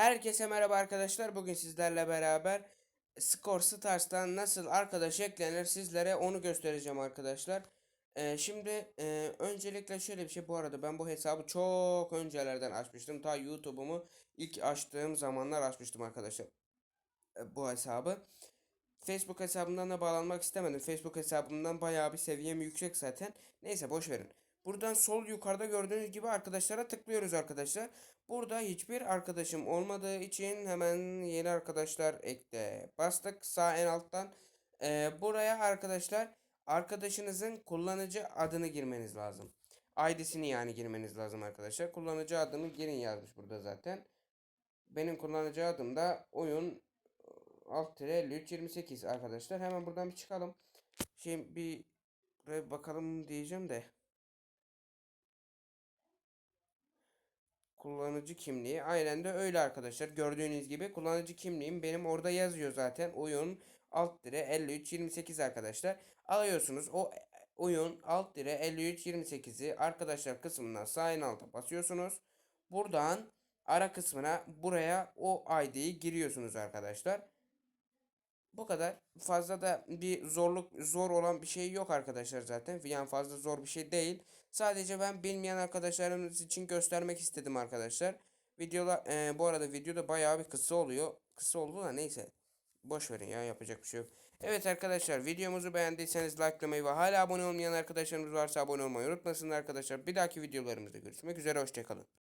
Herkese merhaba arkadaşlar. Bugün sizlerle beraber Skor Stars'tan nasıl arkadaş eklenir sizlere onu göstereceğim arkadaşlar. Ee, şimdi e, öncelikle şöyle bir şey bu arada ben bu hesabı çok öncelerden açmıştım. Ta YouTube'umu ilk açtığım zamanlar açmıştım arkadaşlar. e, bu hesabı. Facebook hesabımdan da bağlanmak istemedim. Facebook hesabımdan bayağı bir seviyem yüksek zaten. Neyse boş verin. Buradan sol yukarıda gördüğünüz gibi arkadaşlara tıklıyoruz arkadaşlar. Burada hiçbir arkadaşım olmadığı için hemen yeni arkadaşlar ekle. Bastık sağ en alttan. Ee, buraya arkadaşlar arkadaşınızın kullanıcı adını girmeniz lazım. ID'sini yani girmeniz lazım arkadaşlar. Kullanıcı adını girin yazmış burada zaten. Benim kullanıcı adım da oyun alt tire 5328 arkadaşlar. Hemen buradan bir çıkalım. Şimdi bir bakalım diyeceğim de. Kullanıcı kimliği. Aynen de öyle arkadaşlar. Gördüğünüz gibi kullanıcı kimliğim benim orada yazıyor zaten. Oyun alt dire 5328 arkadaşlar. Alıyorsunuz o oyun alt dire 5328'i arkadaşlar kısmından sağ en alta basıyorsunuz. Buradan ara kısmına buraya o ID'yi giriyorsunuz arkadaşlar. Bu kadar. Fazla da bir zorluk zor olan bir şey yok arkadaşlar zaten. Yani fazla zor bir şey değil. Sadece ben bilmeyen arkadaşlarımız için göstermek istedim arkadaşlar. Videolar e, bu arada videoda bayağı bir kısa oluyor. Kısa oldu da neyse. Boş verin ya yapacak bir şey yok. Evet arkadaşlar videomuzu beğendiyseniz likelamayı ve hala abone olmayan arkadaşlarımız varsa abone olmayı unutmasın arkadaşlar. Bir dahaki videolarımızda görüşmek üzere hoşçakalın.